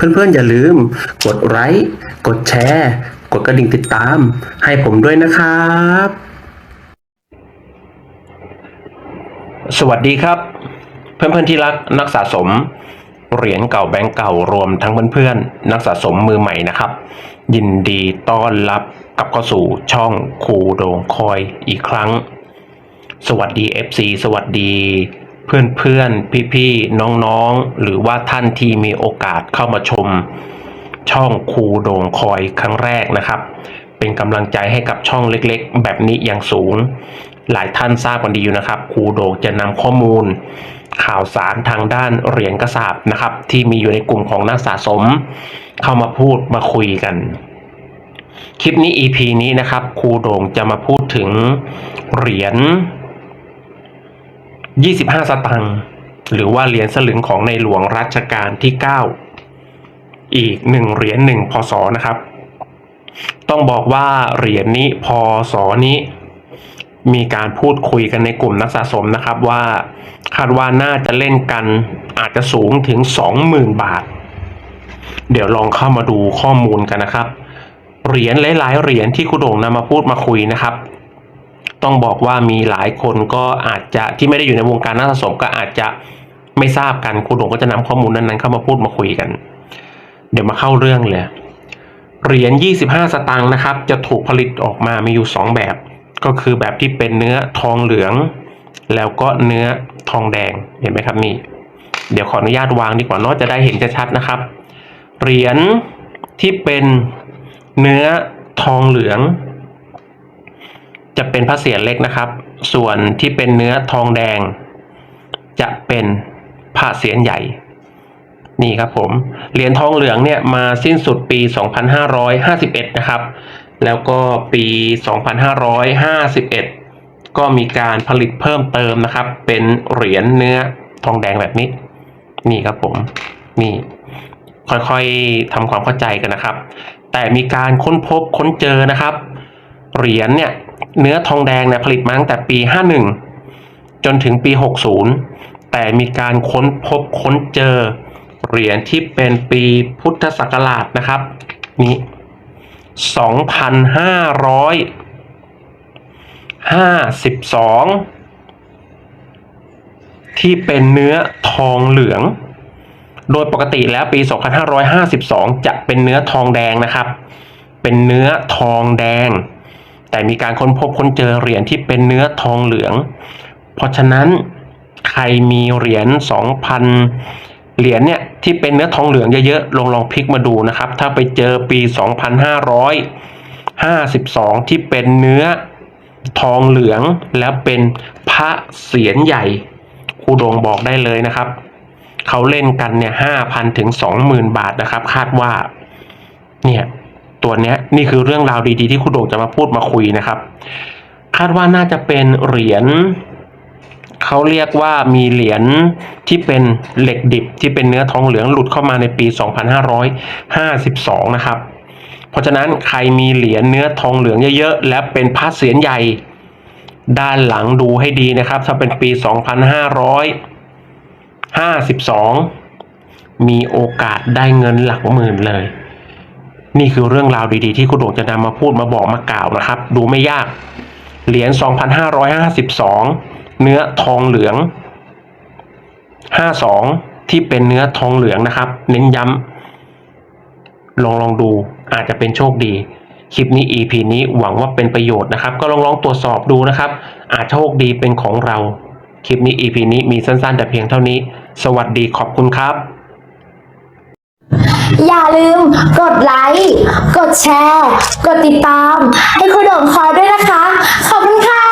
เพื่อนๆ อย่าลืม กดไลค์กดแชร์ กดกระดิ่งติดตาม ให้ผมด้วยนะครับ สวัสดีครับ เพื่อนๆที่รักนักสะสม เหรียญเก่าแบงก์เก่ารวมทั้งเพื่อนๆ นักสะสมมือใหม่นะครับ ยินดีต้อนรับกลับเข้าสู่ช่องคูโดงคอยอีกครั้ง สวัสดี FC สวัสดี เพื่อนๆ พี่ๆ น้องๆ หรือว่าท่านที่มีโอกาสเข้ามาชม ช่องครูโด่งคอยครั้งแรกนะครับ เป็นกำลังใจให้กับช่องเล็กๆ แบบนี้อย่างสูง หลายท่านทราบกันดีอยู่นะครับครูโด่งจะนำข้อมูล ข่าวสารทางด้านเหรียญกระสาบนะครับ ที่มีอยู่ในกลุ่มของนักสะสม เข้ามาพูดมาคุยกันคลิปนี้ EP นี้นะครับครูโด่งจะมาพูดถึงเหรียญ 25 สตังค์หรือว่าเหรียญสลึงของในหลวงรัชกาลที่ 9 อีกหนึ่งเหรียญหนึ่งพศนะครับ ต้องบอกว่าเหรียญนี้พศนี้ มีการพูดคุยกันในกลุ่มนักสะสมนะครับว่าคาดว่าน่าจะเล่นกันอาจจะสูงถึง 20,000 บาท เดี๋ยวลองเข้ามาดูข้อมูลกันนะครับ เหรียญหลายๆเหรียญที่คุณโด่งนำมาพูดมาคุยนะครับ ต้องบอกว่ามีหลายคนก็อาจจะที่ไม่ได้อยู่ในวงการนักสะสมก็อาจจะไม่ทราบกันคุณโด่งก็จะนำข้อมูลนั้นๆเข้ามาพูดมาคุยกัน เดี๋ยวมาเข้าเรื่องเลยเหรียญ 25 สตางค์นะครับ จะถูกผลิตออกมามีอยู่ 2 แบบ ก็คือแบบที่เป็นเนื้อทองเหลือง แล้วก็เนื้อทองแดงเห็นไหมครับนี่ เดี๋ยวขออนุญาตวางดีกว่าเนาจะได้เห็นชัดๆนะครับ เหรียญที่เป็นเนื้อทองเหลือง จะเป็นพระเศียรเล็กนะครับ ส่วนที่เป็นเนื้อทองแดง จะเป็นพระเศียรใหญ่ นี่ครับผม เหรียญทองเหลืองเนี่ยมาสิ้นสุดปี 2551 นะครับ แล้วก็ปี 2551 ก็มีการผลิตเพิ่มเติมนะครับ เป็นเหรียญเนื้อทองแดงแบบนี้ นี่ครับผม นี่ค่อยๆทำความเข้าใจกันนะครับ แต่มีการค้นพบค้นเจอนะครับ เหรียญเนี่ย เนื้อทองแดงเนี่ยผลิตมาตั้งแต่ปี 51 จนถึงปี 60 แต่มีการค้นพบค้นเจอเหรียญที่เป็นปีพุทธศักราชนะครับนี้2,552 ที่เป็นเนื้อทองเหลือง โดยปกติแล้วปี 2552 จะเป็นเนื้อทองแดงนะครับ เป็นเนื้อทองแดง แต่มีการค้นพบค้นเจอเหรียญที่เป็นเนื้อทองเหลือง เพราะฉะนั้นใครมีเหรียญ2,000 เหรียญเนี่ยที่เป็นเนื้อทองเหลืองเยอะๆลองลองพลิกมาดูนะครับ ถ้าไปเจอปี 2552 ที่เป็นเนื้อทองเหลืองแล้วเป็นพระเศียรใหญ่ครูโดงบอกได้เลยนะครับ เขาเล่นกันเนี่ยห้าพันถึงสองหมื่นบาทนะครับ คาดว่า เนี่ย ตัวเนี้ยนี่คือเรื่องราวดีๆที่คุณโด่งจะมาพูดมาคุยนะครับ คาดว่าน่าจะเป็นเหรียญเขาเรียกว่ามีเหรียญที่เป็นเหล็กดิบที่เป็นเนื้อทองเหลืองหลุดเข้ามาในปี 2552 นะครับ เพราะฉะนั้นใครมีเหรียญเนื้อทองเหลืองเยอะๆ และเป็นพระเศียรใหญ่ ด้านหลังดูให้ดีนะครับ ถ้าเป็นปี 2552 มีโอกาสได้เงินหลักหมื่นเลย นี่คือเรื่องราวดีๆ ที่คุณโด่งจะนำมาพูดมาบอกมากล่าวนะครับ ดูไม่ยาก เหรียญ 2,552 เนื้อทองเหลือง 52 ที่เป็นเนื้อทองเหลืองนะครับ เน้นย้ำลองลองดูอาจจะเป็นโชคดีคลิปนี้ EP นี้หวังว่าเป็นประโยชน์นะครับ ก็ลองลองตรวจสอบดูนะครับ อาจโชคดีเป็นของเรา คลิปนี้ EP นี้มีสั้นๆ แต่เพียงเท่านี้ สวัสดีขอบคุณครับ อย่าลืมกดไลค์ กดแชร์ กดติดตาม ให้คุณโด่งคอยด้วยนะคะ ขอบคุณค่ะ